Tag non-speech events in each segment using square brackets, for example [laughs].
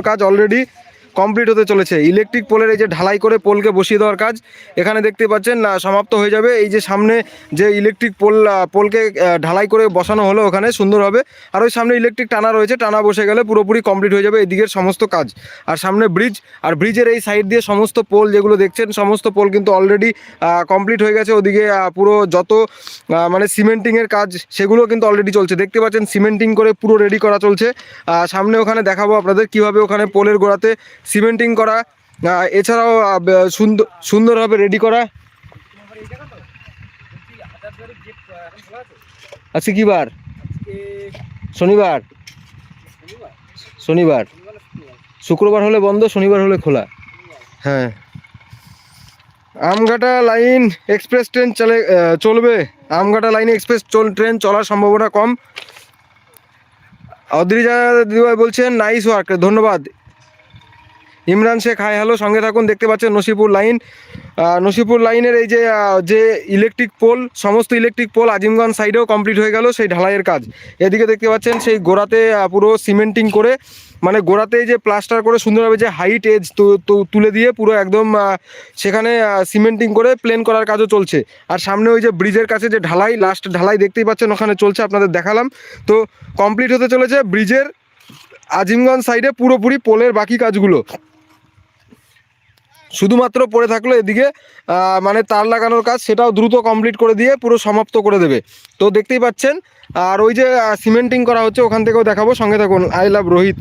কাজ already complete হতে চলেছে। ইলেকট্রিক পোলের এই যে ঢালাই করে পোলকে বসিয়ে দেওয়ার কাজ, এখানে দেখতে পাচ্ছেন না সমাপ্ত হয়ে যাবে। এই যে সামনে যে ইলেকট্রিক পোল পোলকে ঢালাই করে বসানো হলো ওখানে, সুন্দর হবে। আর ওই সামনে ইলেকট্রিক টানা রয়েছে, টানা বসে গেলে পুরোপুরি কমপ্লিট হয়ে যাবে এদিকের সমস্ত কাজ। আর সামনে ব্রিজ আর ব্রিজের এই সাইড দিয়ে সমস্ত পোল যেগুলো দেখছেন, সমস্ত পোল কিন্তু অলরেডি কমপ্লিট হয়ে গেছে। ওদিকে পুরো যত মানে সিমেন্টিংয়ের কাজ, সেগুলো কিন্তু অলরেডি চলছে। দেখতে পাচ্ছেন সিমেন্টিং করে পুরো রেডি করা চলছে। সামনে ওখানে দেখাবো আপনাদের কীভাবে ওখানে পোলের গোড়াতে সিমেন্টিং করা এছাড়াও সুন্দর, সুন্দরভাবে রেডি করা। আজকে কি বার? শনিবার। শনিবার। শুক্রবার হলে বন্ধ, শনিবার হলে খোলা। হ্যাঁ। আমঘাটা লাইন এক্সপ্রেস ট্রেন চলে চলবে। আমঘাটা লাইনে এক্সপ্রেস চল, ট্রেন চলার সম্ভাবনা কম। অদ্রিজা দিদিভাই বলছেন নাইস ওয়ার্ক ধন্যবাদ। ইমরান শেখ হাই হ্যালো সঙ্গে থাকুন, দেখতে পাচ্ছেন নসিপুর লাইন। নসিপুর লাইনের এই যে যে ইলেকট্রিক পোল সমস্ত ইলেকট্রিক পোল আজিমগঞ্জ সাইডেও কমপ্লিট হয়ে গেল সেই ঢালাইয়ের কাজ। এদিকে দেখতে পাচ্ছেন সেই গোড়াতে পুরো সিমেন্টিং করে মানে গোড়াতে যে প্লাস্টার করে সুন্দরভাবে যে হাইট এজ তুলে দিয়ে পুরো একদম সেখানে সিমেন্টিং করে প্লেন করার কাজও চলছে। আর সামনে ওই যে ব্রিজের কাছে যে ঢালাই লাস্ট ঢালাই দেখতেই পাচ্ছেন, ওখানে চলছে, আপনাদের দেখালাম। তো কমপ্লিট হতে চলেছে ব্রিজের আজিমগঞ্জ সাইডে পুরোপুরি পোলের বাকি কাজগুলো। শুধুমাত্র পড়ে থাকল এদিকে মানে তার লাগানোর কাজ সেটাও দ্রুত কমপ্লিট করে দিয়ে পুরো সমাপ্ত করে দেবে। তো দেখতেই পাচ্ছেন, আর ওই যে সিমেন্টিং করা হচ্ছে, ওখান থেকেও দেখাবো। সঙ্গে থাকুন I love Rohit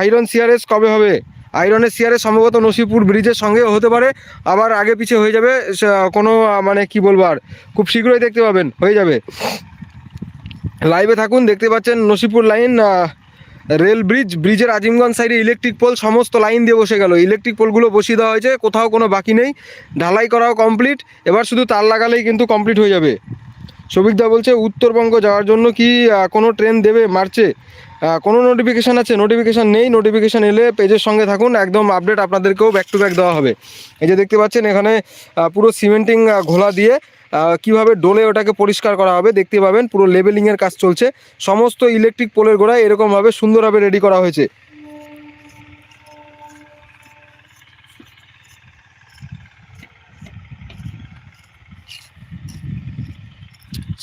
iron CRS কবে হবে? আয়রনের সিআরএস সম্ভবত নসিপুর ব্রিজের সঙ্গেও হতে পারে। আবার আগে পিছে হয়ে যাবে কোনো মানে কি বলব আর, খুব শীঘ্রই দেখতে পাবেন, হয়ে যাবে। লাইভে থাকুন, দেখতে পাচ্ছেন নসিপুর লাইন রেল ব্রিজ, ব্রিজের আজিমগঞ্জ সাইডে ইলেকট্রিক পোল সমস্ত লাইন দিয়ে বসে গেল। ইলেকট্রিক পোলগুলো বসিয়ে দেওয়া হয়েছে, কোথাও কোনো বাকি নেই। ঢালাই করাও কমপ্লিট এবার শুধু তার লাগালেই কিন্তু কমপ্লিট হয়ে যাবে। সবিকদা বলছে, উত্তরবঙ্গ যাওয়ার জন্য কি কোনো ট্রেন দেবে? মার্চে কোনো নোটিফিকেশান আছে? নোটিফিকেশান নেই। নোটিফিকেশান এলে পেজের সঙ্গে থাকুন। একদম আপডেট আপনাদেরকেও ব্যাক টু ব্যাক দেওয়া হবে। এই যে দেখতে পাচ্ছেন, এখানে পুরো সিমেন্টিং ঘোলা দিয়ে কীভাবে ডোলে ওটাকে পরিষ্কার করা হবে দেখতে পাবেন, পুরো লেবেলিংয়ের কাজ চলছে। সমস্ত ইলেকট্রিক পোলের গোড়ায় এরকমভাবে সুন্দরভাবে রেডি করা হয়েছে।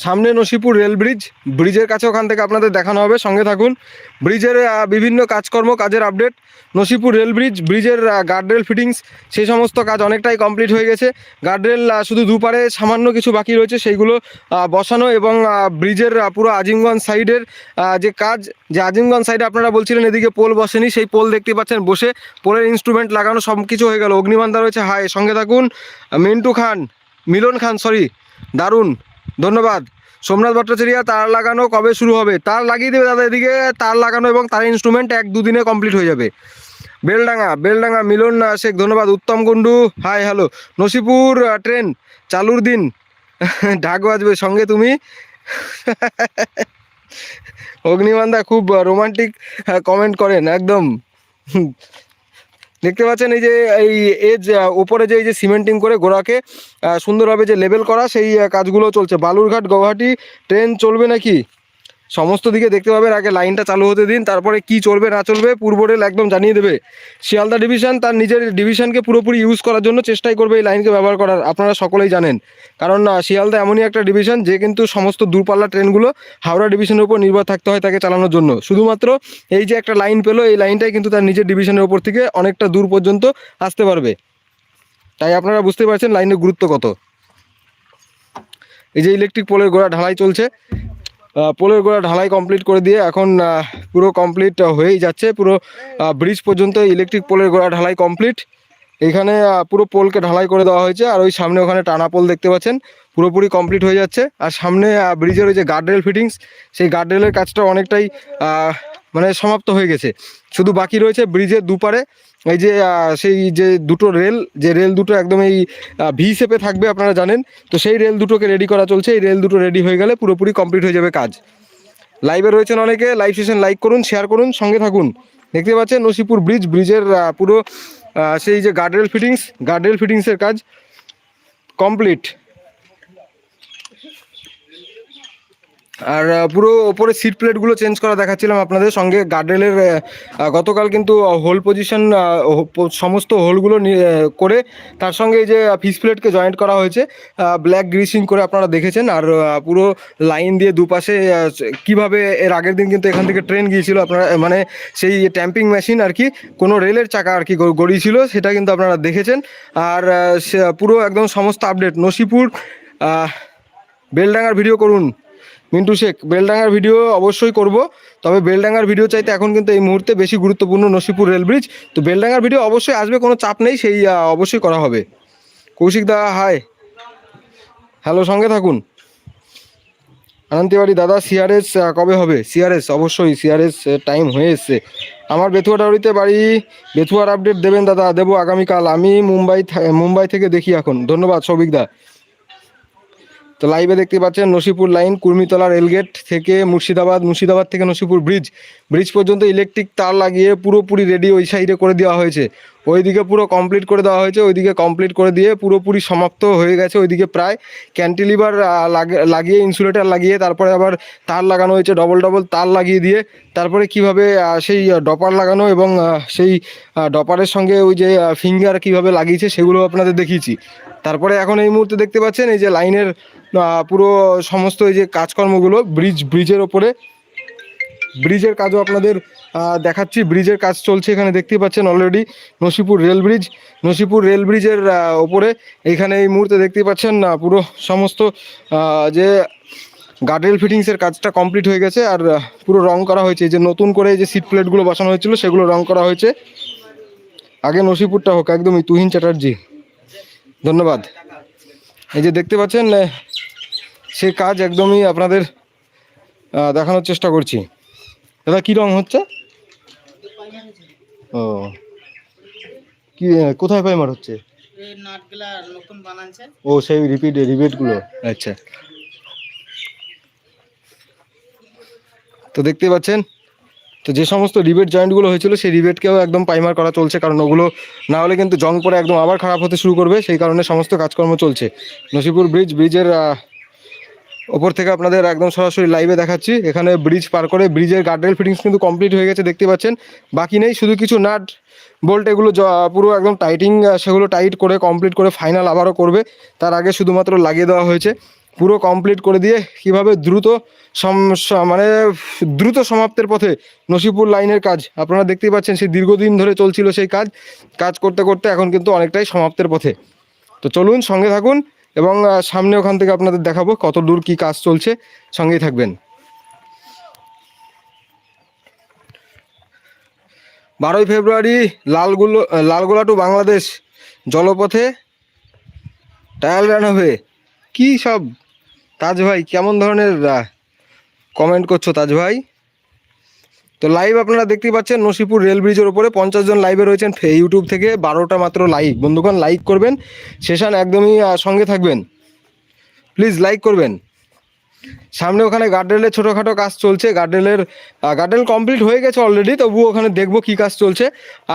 সামনে নসিপুর রেল ব্রিজ। ব্রিজের কাছে ওখান থেকে আপনাদের দেখানো হবে। সঙ্গে থাকুন। ব্রিজের বিভিন্ন কাজকর্ম, কাজের আপডেট নসিপুর রেল ব্রিজ, ব্রিজের গার্ডরেল ফিটিংস সেই সমস্ত কাজ অনেকটাই কমপ্লিট হয়ে গেছে। গার্ডরেল শুধু দুপারে সামান্য কিছু বাকি রয়েছে। সেইগুলো বসানো এবং ব্রিজের পুরো আজিমগঞ্জ সাইডের যে কাজ, যে আজিমগঞ্জ সাইডে আপনারা বলছিলেন, এদিকে পোল বসেনি। সেই পোল দেখতে পাচ্ছেন বসে। পোলের ইনস্ট্রুমেন্ট লাগানো সব কিছু হয়ে গেল। অগ্নিমান্দা রয়েছে। হায়, সঙ্গে থাকুন। মিন্টু খান, মিলন খান সরি দারুণ। ধন্যবাদ। সোমনাথ ভট্টাচার্য তার লাগানো কবে শুরু হবে? তার লাগিয়ে দেবে দাদা এদিকে তার লাগানো এবং তার ইনস্ট্রুমেন্ট এক দুদিনে কমপ্লিট হয়ে যাবে। বেলডাঙ্গা বেলডাঙ্গা মিলন আহ, শেখ ধন্যবাদ। Uttam Kundu hi hello Nasipur train চালুর দিন। [laughs] ঢাক বাজবে সঙ্গে তুমি। [laughs] অগ্নিমান্দা খুব রোমান্টিক কমেন্ট করেন একদম। [laughs] দেখতে পাচ্ছেন এই যে, এই এজ ওপরে যে, এই যে সিমেন্টিং করে গোড়াকে সুন্দরভাবে যে লেবেল করা, সেই কাজগুলো চলছে। বালুরঘাট, গৌহাটি ট্রেন চলবে নাকি? সমস্ত দিকে দেখতে পাবেন, আগে লাইনটা চালু হতে দিন, তারপরে কি চলবে, না চলবে, পূর্ব রেল একদম জানিয়ে দেবে। শিয়ালদা ডিভিশন তার নিজের ডিভিশনকে পুরোপুরি ইউজ করার জন্য চেষ্টাই করবে এই লাইনকে ব্যবহার করার, আপনারা সকলেই জানেন। কারণ শিয়ালদা এমনই একটা ডিভিশন, যে কিন্তু সমস্ত দূরপাল্লা ট্রেনগুলো হাওড়া ডিভিশনের উপর নির্ভর থাকতে হয় তাকে চালানোর জন্য। শুধুমাত্র এই যে একটা লাইন পেল, এই লাইনটাই কিন্তু তার নিজের ডিভিশনের উপর থেকে অনেকটা দূর পর্যন্ত আসতে পারবে। তাই আপনারা বুঝতে পারছেন লাইনের গুরুত্ব কত। এই যে ইলেকট্রিক পোলের গোড়া ঢালাই চলছে পোলের গোড়া ঢালাই কমপ্লিট করে দিয়ে এখন পুরো কমপ্লিট হয়েই যাচ্ছে। পুরো ব্রিজ পর্যন্ত ইলেকট্রিক পোলের গোড়া ঢালাই কমপ্লিট এখানে পুরো পোলকে ঢালাই করে দেওয়া হয়েছে। আর ওই সামনে ওখানে টানা পোল দেখতে পাচ্ছেন। পুরোপুরি কমপ্লিট হয়ে যাচ্ছে। আর সামনে ব্রিজের ওই যে গার্ডরেল ফিটিংস সেই গার্ডরেলের কাজটা অনেকটাই মানে সমাপ্ত হয়ে গেছে। শুধু বাকি রয়েছে ব্রিজের দুপারে এই যে সেই যে দুটো রেল, যে রেল দুটো একদম এই ভি শেপে থাকবে আপনারা জানেন, তো সেই রেল দুটোকে রেডি করা চলছে। এই রেল দুটো রেডি হয়ে গেলে পুরোপুরি কমপ্লিট হয়ে যাবে কাজ। লাইভে রয়েছেন অনেকে লাইভ সেশন লাইক করুন শেয়ার করুন, সঙ্গে থাকুন। দেখতে পাচ্ছেন নসিপুর ব্রিজ ব্রিজের পুরো সেই যে গার্ডরেল ফিটিংস গার্ডরেল ফিটিংসের কাজ কমপ্লিট আর পুরো ওপরে সিট প্লেটগুলো চেঞ্জ করা দেখাচ্ছিলাম আপনাদের সঙ্গে। গার্ডরেলের গতকাল কিন্তু হোল পজিশন সমস্ত হোলগুলো করে তার সঙ্গে এই যে ফিস প্লেটকে জয়েন্ট করা হয়েছে ব্ল্যাক গ্রিসিং করে আপনারা দেখেছেন। আর পুরো লাইন দিয়ে দুপাশে কীভাবে এর আগের দিন কিন্তু এখান থেকে ট্রেন গিয়েছিল আপনারা মানে সেই ট্যাম্পিং মেশিন আর কি, কোনো রেলের চাকা আর কি গড়িয়েছিল, সেটা কিন্তু আপনারা দেখেছেন। আর পুরো একদম সমস্ত আপডেট নসিপুর বেলডাঙ্গার ভিডিও করুন। মিন্টু শেখ, বেলডাঙ্গার ভিডিও অবশ্যই করব। তবে বেলডাঙ্গার ভিডিও চাইতে এখন কিন্তু এই মুহূর্তে বেশি গুরুত্বপূর্ণ নসিপুর রেল ব্রিজ তো বেলডাঙ্গার ভিডিও অবশ্যই আসবে, কোনো চাপ নেই, সেই অবশ্যই করা হবে। কৌশিক দা হাই হ্যালো সঙ্গে থাকুন। আনন্তিবাড়ি দাদা সিআরএস কবে হবে? সিআরএস অবশ্যই সিআরএস টাইম হয়ে এসছে। আমার বেথুয়া ডাউরিতে বাড়ি, বেথুয়ার আপডেট দেবেন দাদা, দেবো আগামীকাল। আমি মুম্বাই মুম্বাই থেকে দেখি এখন। ধন্যবাদ, সৌভিক দা। তো লাইভে দেখতে পাচ্ছেন নসিপুর লাইন কুর্মিতলা রেলগেট থেকে মুর্শিদাবাদ মুর্শিদাবাদ থেকে নসিপুর ব্রিজ ব্রিজ পর্যন্ত ইলেকট্রিক তার লাগিয়ে পুরোপুরি রেডি ওই সাইডে করে দেওয়া হয়েছে। ওইদিকে পুরো কমপ্লিট করে দেওয়া হয়েছে, ওইদিকে কমপ্লিট করে দিয়ে পুরোপুরি সমাপ্ত হয়ে গেছে ওইদিকে প্রায়। ক্যান্টিলিভার লাগিয়ে ইনসুলেটার লাগিয়ে তারপরে আবার তার লাগানো হয়েছে ডবল ডবল তার লাগিয়ে দিয়ে তারপরে কীভাবে সেই ডপার লাগানো এবং সেই ডপারের সঙ্গে ওই যে ফিঙ্গার কীভাবে লাগিয়েছে সেগুলো আপনাদের দেখিয়েছি। তারপরে এখন এই মুহূর্তে দেখতে পাচ্ছেন এই যে লাইনের পুরো সমস্ত এই যে কাজকর্মগুলো ব্রিজ, ব্রিজের ওপরে। ব্রিজের কাজও আপনাদের দেখাচ্ছি। ব্রিজের কাজ চলছে এখানে, দেখতেই পাচ্ছেন already Nasipur rail bridge, Nasipur rail ব্রিজের ওপরে। এখানে এই মুহূর্তে দেখতে পাচ্ছেন না পুরো সমস্ত যে গার্ডরেল ফিটিংসের কাজটা কমপ্লিট হয়ে গেছে। আর পুরো রং করা হয়েছে। যে নতুন করে যে সিট প্লেটগুলো বসানো হয়েছিল, সেগুলো রং করা হয়েছে। আগে নসিপুরটা হোক, একদমই তুহিন চ্যাটার্জি। ধন্যবাদ। এই যে দেখতে পাচ্ছেন সেই কাজ একদমই আপনাদের দেখানোর চেষ্টা করছি। দাদা কী রং হচ্ছে? ও। কি কোথায় পাইমার হচ্ছে? এই নাটগুলা নতুন বানাচ্ছে। ও সেই রিপিট রিবেটগুলো আচ্ছা। তো দেখতে পাচ্ছেন তো যে সমস্ত রিবেট জয়েন্টগুলো হয়েছিল সেই রিবেটকেও একদম পাইমার করা চলছে কারণ ওগুলো না হলে কিন্তু জং পরে একদম আবার খারাপ হতে শুরু করবে সেই কারণে সমস্ত কাজকর্ম চলছে। নসিপুর ব্রিজ ব্রিজের ওপর থেকে আপনাদের একদম সরাসরি লাইভে দেখাচ্ছি। এখানে ব্রিজ পার করে ব্রিজের গার্ডরেল ফিটিংস কিন্তু কমপ্লিট হয়ে গেছে, দেখতে পাচ্ছেন। বাকি নেই, শুধু কিছু নাট বোল্ট এগুলো পুরো একদম টাইটিং সেগুলো টাইট করে কমপ্লিট করে ফাইনাল আবারও করবে। তার আগে শুধুমাত্র লাগিয়ে দেওয়া হয়েছে। পুরো কমপ্লিট করে দিয়ে কীভাবে দ্রুত মানে দ্রুত সমাপ্তের পথে নসিপুর লাইনের কাজ। আপনারা দেখতেই পাচ্ছেন সেই দীর্ঘদিন ধরে চলছিল সেই কাজ। কাজ করতে করতে এখন কিন্তু অনেকটাই সমাপ্তের পথে। তো চলুন সঙ্গে থাকুন। এবং সামনে ওখান থেকে আপনাদের দেখাবো কত দূর কি কাজ চলছে। সঙ্গেই থাকবেন। বারোই ফেব্রুয়ারি, লালগুলো লালগোলা টু বাংলাদেশ জলপথে ট্রায়াল রান হবে। কী সব? তাজ ভাই কেমন ধরনের কমেন্ট করছ তাজ ভাই তো লাইভ আপনারা দেখতে পাচ্ছেন নসিপুর রেল ব্রিজের উপরে পঞ্চাশ জন লাইভে রয়েছেন ইউটিউব থেকে বারোটা মাত্র লাইক বন্ধুগণ লাইক করবেন সেশান একদমই সঙ্গে থাকবেন। প্লিজ লাইক করবেন। সামনে ওখানে গার্ডরেলের ছোটোখাটো কাজ চলছে গার্ডরেলের গার্ডরেল কমপ্লিট হয়ে গেছে অলরেডি তবুও ওখানে দেখব কী কাজ চলছে।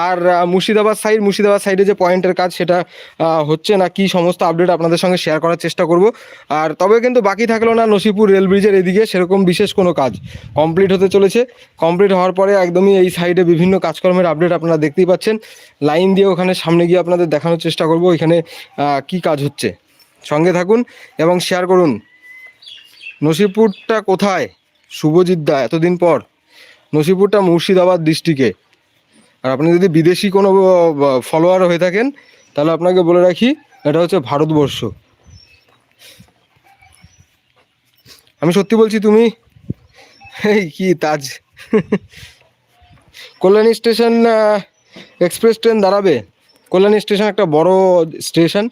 আর মুর্শিদাবাদ সাইড মুর্শিদাবাদ সাইডে যে পয়েন্টের কাজ সেটা হচ্ছে না কি সমস্ত আপডেট আপনাদের সঙ্গে শেয়ার করার চেষ্টা করব। আর তবে কিন্তু বাকি থাকল না নসিপুর রেল ব্রিজের এদিকে সেরকম বিশেষ কোনো কাজ কমপ্লিট হতে চলেছে। কমপ্লিট হওয়ার পরে একদমই এই সাইডে বিভিন্ন কাজকর্মের আপডেট আপনারা দেখতেই পাচ্ছেন। লাইন দিয়ে ওখানে সামনে গিয়ে আপনাদের দেখানোর চেষ্টা করব আহ, কি কাজ হচ্ছে। সঙ্গে থাকুন এবং শেয়ার করুন। নসিপুরটা কোথায়? শুভজিৎ দা, এতদিন পর। নসিপুরটা মুর্শিদাবাদ ডিস্ট্রিক্টে আর আপনি যদি বিদেশি কোনো ফলোয়ার হয়ে থাকেন, তাহলে আপনাকে বলে রাখি, এটা হচ্ছে ভারতবর্ষ। আমি সত্যি বলছি তুমি? এই কি Taj. Kalyani station express train দাঁড়াবে। কল্যাণী স্টেশন একটা বড় স্টেশন।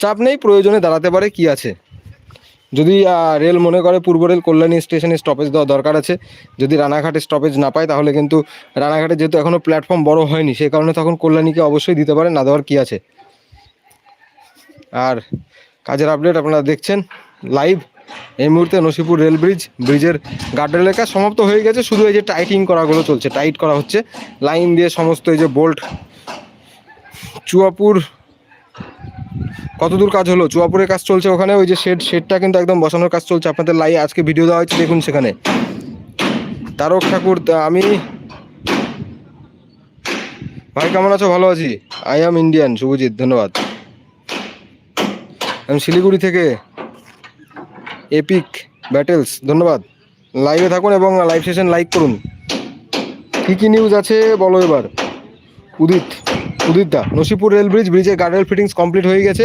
চাপ নেই, প্রয়োজনে দাঁড়াতে পারে, কি আছে? যদি রেল মনে করে পূর্ব রেল কল্যাণী স্টেশনে স্টপেজ দেওয়া দরকার আছে, যদি রানাঘাটে স্টপেজ না পায়, তাহলে কিন্তু রানাঘাটে যেহেতু এখনও প্ল্যাটফর্ম বড় হয়নি সেই কারণে তখন কল্যাণীকে অবশ্যই দিতে পারে না দেওয়ার কি আছে? আর কাজের আপডেট আপনারা দেখছেন লাইভ এই মুহূর্তে নসিপুর রেল ব্রিজ ব্রিজের গার্ডরেলের কাজ সমাপ্ত হয়ে গেছে, শুধু এই যে টাইটিং করাগুলো চলছে টাইট করা হচ্ছে লাইন দিয়ে সমস্ত এই যে বোল্ট চুয়াপুর কত দূর কাজ হলো? চুয়াপুরের কাজ চলছে ওখানে, ওই যে শেড শেডটা কিন্তু একদম বসানোর কাজ চলছে। আপনাদের লাই, আজকে ভিডিও দেওয়া হয়েছে, দেখুন সেখানে। তারক ঠাকুর আমি ভাই, কেমন আছো? ভালো আছি। আই অ্যাম ইন্ডিয়ান শুভজিৎ, ধন্যবাদ। আমি শিলিগুড়ি থেকে এপিক ব্যাটেলস ধন্যবাদ। লাইভে থাকুন এবং লাইভ সেশন লাইক করুন। কী কী নিউজ আছে, বলো এবার। উদিত উদিত দা নসিপুর রেল ব্রিজ ব্রিজের গার্ডরেল ফিটিংস কমপ্লিট হয়ে গেছে।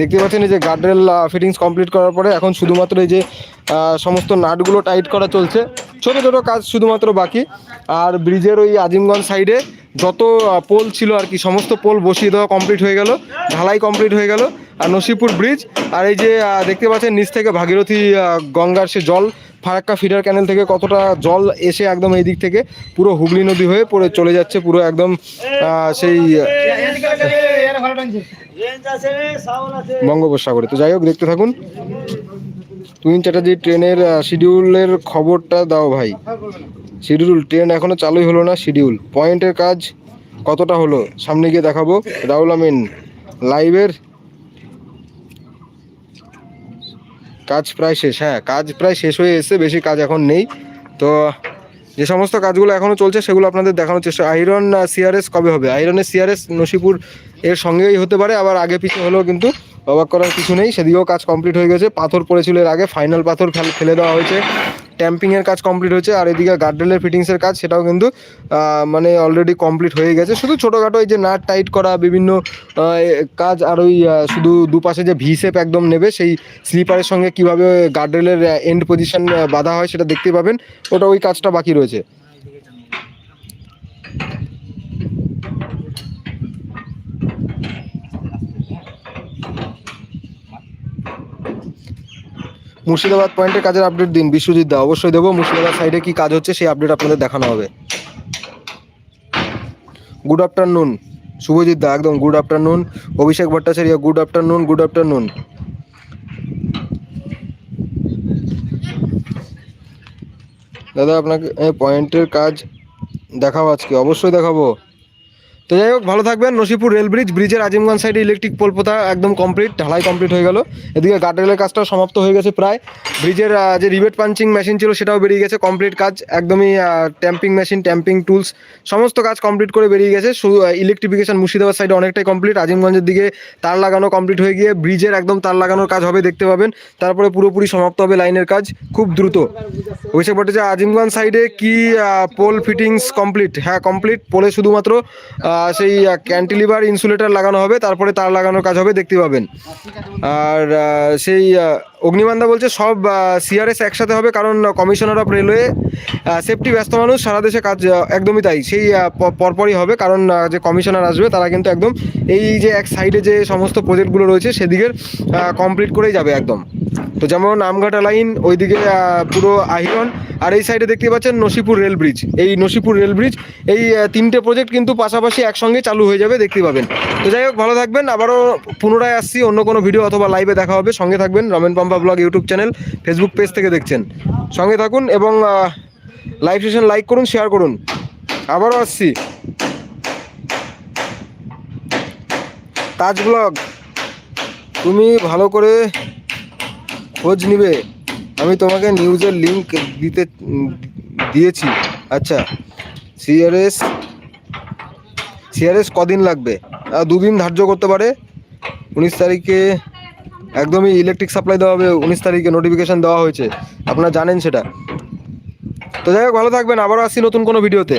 দেখতে পাচ্ছেন এই যে গার্ডরেল ফিটিংস কমপ্লিট করার পরে এখন শুধুমাত্র এই যে সমস্ত নাটগুলো টাইট করা চলছে। ছোট ছোট কাজ শুধুমাত্র বাকি। আর ব্রিজের ওই আজিমগঞ্জ সাইডে যত পোল ছিল আর কি, সমস্ত পোল বসিয়ে দেওয়া কমপ্লিট হয়ে গেল, ঢালাই কমপ্লিট হয়ে গেল। আর নসিপুর ব্রিজ আর এই যে দেখতে পাচ্ছেন নিচ থেকে ভাগীরথী গঙ্গার সে জল, ফারাক্কা ফিডার ক্যানেল থেকে কতটা জল এসে একদম এই দিক থেকে পুরো হুগলি নদী হয়ে পড়ে, চলে যাচ্ছে পুরো একদম সেই বঙ্গোপসাগরে। তো যাই হোক, দেখতে থাকুন। তুহিন চ্যাটার্জি ট্রেনের শিডিউলের খবরটা দাও ভাই। শিডিউল, ট্রেন এখনও চালুই হলো না, শিডিউল। পয়েন্টের কাজ কতটা হলো? সামনে গিয়ে দেখাবো। রাহুল আমিন লাইভের। কাজ প্রায় শেষ হ্যাঁ কাজ প্রায় শেষ হয়ে এসেছে, বেশি কাজ এখন নেই। তো যে সমস্ত কাজগুলো এখনও চলছে সেগুলো আপনাদের দেখানোর চেষ্টা আয়রন সিআরএস কবে হবে? আয়রনের সিআরএস নসিপুর এর সঙ্গেই হতে পারে, আবার আগে পিছিয়ে হলেও কিন্তু অবাক করার কিছু নেই। সেদিকেও কাজ কমপ্লিট হয়ে গেছে। পাথর পড়েছিল এর আগে ফাইনাল পাথর ফেল- ফেলে দেওয়া হয়েছে। ট্যাম্পিংয়ের কাজ কমপ্লিট হয়েছে, আর এদিকে গার্ডরেলের ফিটিংসের কাজ, সেটাও কিন্তু মানে অলরেডি কমপ্লিট হয়ে গেছে। শুধু ছোটোখাটো এই যে নাট টাইট করা, বিভিন্ন কাজ, আর ওই শুধু দুপাশে যে ভি শেপ একদম নেবে, সেই স্লিপারের সঙ্গে কীভাবে গার্ডরেলের এন্ড পজিশন বাঁধা হয় সেটা দেখতে পাবেন। ওটা ওই কাজটা বাকি রয়েছে। মুর্শিদাবাদ পয়েন্টের কাজের আপডেট দিন। বিশ্বজিৎ দা, অবশ্যই দেবো। মুর্শিদাবাদ সাইডে কি কাজ হচ্ছে, সেই আপডেট আপনাদের দেখানো হবে। গুড আফটারনুন শুভজিৎ দা, একদম good afternoon Abhishek Bhattacharya good afternoon good afternoon দাদা, আপনাকে পয়েন্টের কাজ দেখাও আজকে। অবশ্যই দেখাবো। তো যাই হোক, ভালো থাকবেন। নসিপুর রেল ব্রিজ, ব্রিজের আজিমগঞ্জ সাইডে ইলেকট্রিক পোল পোতা একদম কমপ্লিট ঢালাই কমপ্লিট হয়ে গেল। এদিকে গার্ডরেলের কাজটাও সমাপ্ত হয়ে গেছে প্রায়। ব্রিজের যে রিবেট পাঞ্চিং মেশিন ছিল, সেটাও বেরিয়ে গেছে। কমপ্লিট কাজ, একদমই ট্যাম্পিং মেশিন ট্যাম্পিং টুলস সমস্ত কাজ কমপ্লিট করে বেরিয়ে গেছে। শুধু ইলেকট্রিফিকেশন মুর্শিদাবাদ সাইডে অনেকটাই কমপ্লিট আজিমগঞ্জের দিকে তার লাগানো কমপ্লিট হয়ে গিয়ে ব্রিজের একদম তার লাগানোর কাজ হবে, দেখতে পাবেন। তারপরে পুরোপুরি সমাপ্ত হবে লাইনের কাজ খুব দ্রুত। অভিষেক ভট্টাচার্য, আজিমগঞ্জ সাইডে কি পোল ফিটিংস কমপ্লিট হ্যাঁ কমপ্লিট পোলে শুধুমাত্র সেই ক্যান্টিলিভার ইনসুলেটার লাগানো হবে তারপরে তার লাগানোর কাজ হবে দেখতে পাবেন। আর সেই অগ্নিমান্দা বলছে সব সিআরএস একসাথে হবে, কারণ কমিশনার অফ রেলওয়ে সেফটি ব্যস্ত মানুষ, সারা দেশে কাজ একদমই তাই। সেই পরপরই হবে, কারণ যে কমিশনার আসবে, তারা কিন্তু একদম এই যে এক সাইডে যে সমস্ত প্রজেক্টগুলো রয়েছে, সেদিকের কমপ্লিট করেই যাবে একদম। তো যেমন আমঘাটা লাইন ওইদিকে পুরো আহিরন, আর এই সাইডে দেখতে পাচ্ছেন নসিপুর রেল ব্রিজ এই নসিপুর রেল ব্রিজ এই তিনটে প্রজেক্ট কিন্তু পাশাপাশি একসঙ্গে চালু হয়ে যাবে, দেখতে পাবেন। তো যাই হোক, ভালো থাকবেন, আবারও পুনরায় আসছি, অন্য কোনো ভিডিও অথবা লাইভে দেখা হবে, সঙ্গে থাকবেন Ramen Pampa blog YouTube channel Facebook page থেকে দেখছেন। সঙ্গে থাকুন এবং লাইভ সেশন লাইক করুন শেয়ার করুন। আবারও আসছি। তাজ ব্লগ। তুমি ভালো করে খোঁজ নিবে। আমি তোমাকে নিউজের লিঙ্ক দিতে, দিয়েছি। আচ্ছা সিআরএস সিআরএস কদিন লাগবে? দুদিন ধার্য করতে পারে। উনিশ তারিখে একদমই ইলেকট্রিক সাপ্লাই দেওয়া হবে, উনিশ তারিখে নোটিফিকেশান দেওয়া হয়েছে। আপনারা জানেন সেটা। তো যাই হোক, ভালো থাকবেন, আবারও আসছি নতুন কোনো ভিডিওতে।